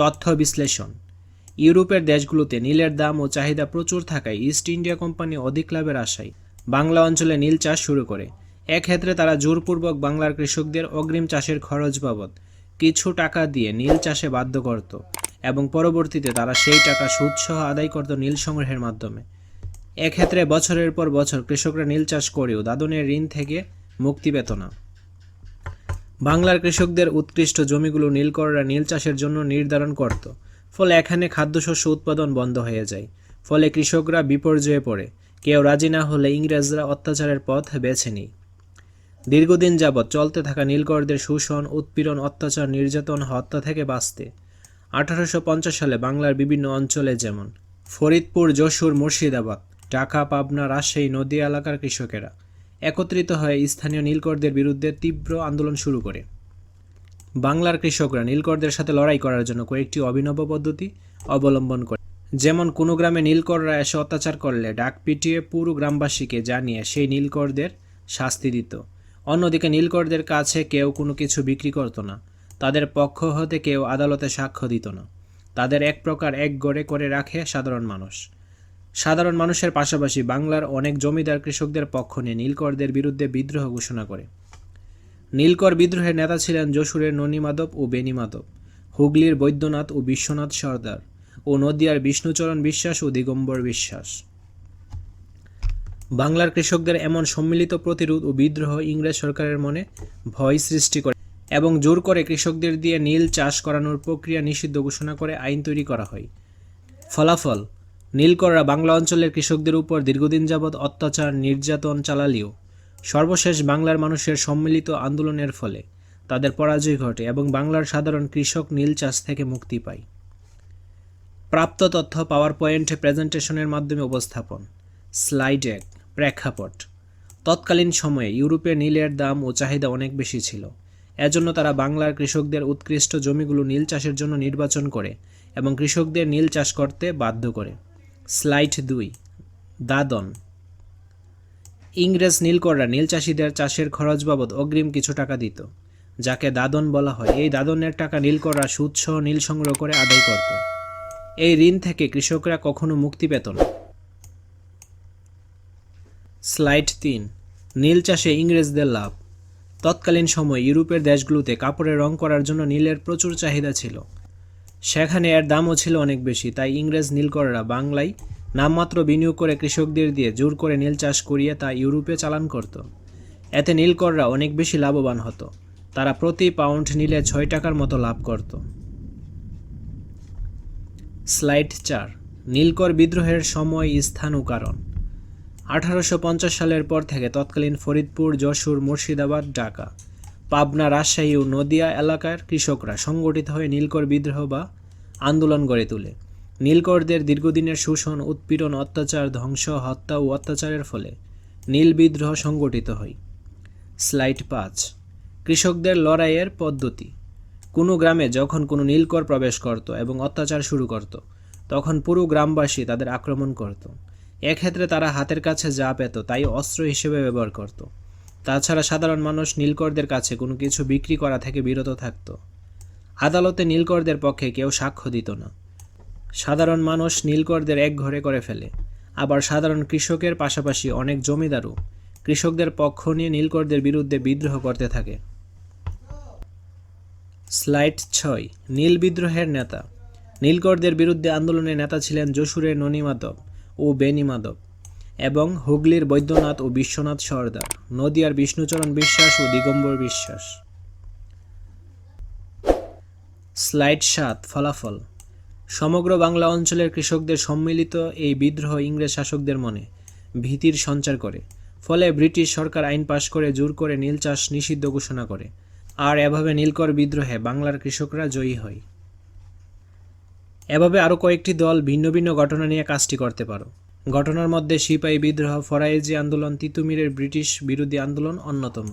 তথ্য বিশ্লেষণ। ইউরোপের দেশগুলোতে নীলের দাম ও চাহিদা প্রচুর থাকায় ইস্ট ইন্ডিয়া কোম্পানি অধিক লাভের আশায় বাংলা অঞ্চলে নীল চাষ শুরু করে। এক্ষেত্রে তারা জোরপূর্বক বাংলার কৃষকদের অগ্রিম চাষের খরচ বাবদ কিছু টাকা দিয়ে নীল চাষে বাধ্য করত এবং পরবর্তীতে তারা সেই টাকা সুদসহ আদায় করত নীল সংগ্রহের মাধ্যমে। এক্ষেত্রে বছরের পর বছর কৃষকরা নীল চাষ করেও দাদনের ঋণ থেকে মুক্তি পেত না। বাংলার কৃষকদের উৎকৃষ্ট জমিগুলো নীলকররা নীল চাষের জন্য নির্ধারণ করত, ফলে এখানে খাদ্যশস্য উৎপাদন বন্ধ হয়ে যায়। ফলে কৃষকরা বিপর্যয়ে পড়ে। কেউ রাজি না হলে ইংরেজরা অত্যাচারের পথ বেছে নেয়। দীর্ঘদিন যাবৎ চলতে থাকা নীলকরদের শোষণ, উৎপীড়ন, অত্যাচার, নির্যাতন, হত্যা থেকে বাঁচতে আঠারোশো পঞ্চাশ সালে বাংলার বিভিন্ন অঞ্চলে যেমন ফরিদপুর, যশোর, মুর্শিদাবাদ, ঢাকা, পাবনা, রাজশাহী, নদী এলাকার কৃষকেরা একত্রিত হয়ে স্থানীয় নীলকরদের বিরুদ্ধে তীব্র আন্দোলন শুরু করে। বাংলার কৃষকরা নীলকরদের সাথে লড়াই করার জন্য কয়েকটি অভিনব পদ্ধতি অবলম্বন করে। যেমন, কোনো গ্রামে নীলকররা এসে অত্যাচার করলে ডাক পিটিয়ে পুরো গ্রামবাসীকে জানিয়ে সেই নীলকরদের শাস্তি দিত। অন্যদিকে নীলকরদের কাছে কেউ কোনো কিছু বিক্রি করত না। তাদের পক্ষ হতে কেউ আদালতে সাক্ষ্য দিত না। তাদের এক প্রকার এক গড়ে করে রাখে সাধারণ মানুষ। সাধারণ মানুষের পাশাপাশি বাংলার অনেক জমিদার কৃষকদের পক্ষ নিয়ে নীলকরদের বিরুদ্ধে বিদ্রোহ ঘোষণা করে। নীলকর বিদ্রোহের নেতা ছিলেন যশোরের ননীমাধব ও বেনিমাধব হুগলির বৈদ্যনাথ ও বিশ্বনাথ সর্দার ও নদিয়ার বিষ্ণুচরণ বিশ্বাস ও দিগম্বর বিশ্বাস। বাংলার কৃষকদের এমন সম্মিলিত প্রতিরোধ ও বিদ্রোহ ইংরেজ সরকারের মনে ভয় সৃষ্টি করে এবং জোর করে কৃষকদের দিয়ে নীল চাষ করানোর প্রক্রিয়া নিষিদ্ধ ঘোষণা করে আইন তৈরি করা হয়। ফলাফল নীলকররা বাংলা অঞ্চলের কৃষকদের উপর দীর্ঘদিন যাবৎ অত্যাচার, নির্যাতন চালালেও সর্বশেষ বাংলার মানুষের সম্মিলিত আন্দোলনের ফলে তাদের পরাজয় ঘটে এবং বাংলার সাধারণ কৃষক নীল চাষ থেকে মুক্তি পায়। প্রাপ্ত তথ্য পাওয়ার পয়েন্ট প্রেজেন্টেশনের মাধ্যমে উপস্থাপন। স্লাইড এক, প্রেক্ষাপট। তৎকালীন সময়ে ইউরোপে নীলের দাম ও চাহিদা অনেক বেশি ছিল। এজন্য তারা বাংলার কৃষকদের উৎকৃষ্ট জমিগুলো নীল চাষের জন্য নির্বাচন করে এবং কৃষকদের নীল চাষ করতে বাধ্য করে। স্লাইড দুই, দাদন। ইংরেজ নীলকররা নীল চাষিদের চাষের খরচ বাবদ অগ্রিম কিছু টাকা দিত, যাকে দাদন বলা হয়। এই দাদনের টাকা নীলকররা সুদসহ নীল সংগ্রহ করে আদায় করত। এই ঋণ থেকে কৃষকরা কখনো মুক্তি পেত না। স্লাইড তিন, নীল চাষে ইংরেজদের লাভ। তৎকালীন সময় ইউরোপের দেশগুলোতে কাপড়ে রং করার জন্য নীলের প্রচুর চাহিদা ছিল। সেখানে এর দামও ছিল অনেক বেশি, তাই ইংরেজ নীলকররা বাংলায় নামমাত্র বিনিয়োগ করে কৃষকদের দিয়ে জোর করে নীল চাষ করিয়ে তা ইউরোপে চালান করত। এতে নীলকররা অনেক বেশি লাভবান হতো। তারা প্রতি পাউন্ড নীলে ছয় টাকার মতো লাভ করত। স্লাইড চার, নীলকর বিদ্রোহের সময়, স্থান ও কারণ। আঠারোশো পঞ্চাশ সালের পর থেকে তৎকালীন ফরিদপুর, যশোর, মুর্শিদাবাদ, ঢাকা। পাবনা, রাজশাহী ও নদিয়া এলাকার কৃষকরা সংগঠিত হয়ে নীলকর বিদ্রোহ বা আন্দোলন গড়ে তোলে। নীলকরদের দীর্ঘদিনের শোষণ, উৎপীড়ন, অত্যাচার, ধ্বংস, হত্যা ও অত্যাচারের ফলে নীল বিদ্রোহ সংগঠিত হয়। স্লাইড পাঁচ। কৃষকদের লড়াইয়ের পদ্ধতি। কোনো গ্রামে যখন কোনো নীলকর প্রবেশ করত এবং অত্যাচার শুরু করত, তখন পুরো গ্রামবাসী তাদের আক্রমণ করত। এক্ষেত্রে তারা হাতের কাছে যা পেত তাই অস্ত্র হিসেবে ব্যবহার করত। তাছাড়া সাধারণ মানুষ নীলকরদের কাছে কোনো কিছু বিক্রি করা থেকে বিরত থাকত। আদালতে নীলকরদের পক্ষে কেউ সাক্ষ্য দিত না। সাধারণ মানুষ নীলকরদের এক ঘরে করে ফেলে। আবার সাধারণ কৃষকের পাশাপাশি অনেক জমিদারও কৃষকদের পক্ষ নিয়ে নীলকরদের বিরুদ্ধে বিদ্রোহ করতে থাকে। স্লাইড ছয়, নীল বিদ্রোহের নেতা। নীলকরদের বিরুদ্ধে আন্দোলনের নেতা ছিলেন যশোরের ননীমাধব ও বেনিমাধব। এবং হুগলির বৈদ্যনাথ ও বিশ্বনাথ সর্দার, নদিয়ার বিষ্ণুচরণ বিশ্বাস ও দিগম্বর বিশ্বাস। স্লাইড সাত, ফলাফল। সমগ্র বাংলা অঞ্চলের কৃষকদের সম্মিলিত এই বিদ্রোহ ইংরেজ শাসকদের মনে ভীতির সঞ্চার করে। ফলে ব্রিটিশ সরকার আইন পাশ করে জোর করে নীল চাষ নিষিদ্ধ ঘোষণা করে। আর এভাবে নীলকর বিদ্রোহে বাংলার কৃষকরা জয়ী হয়। এভাবে আরও কয়েকটি দল ভিন্ন ভিন্ন ঘটনা নিয়ে কাজটি করতে পারো। ঘটনার মধ্যে সিপাহী বিদ্রোহ ফরাইজি আন্দোলন তিতুমিরের ব্রিটিশ বিরোধী আন্দোলন অন্যতম।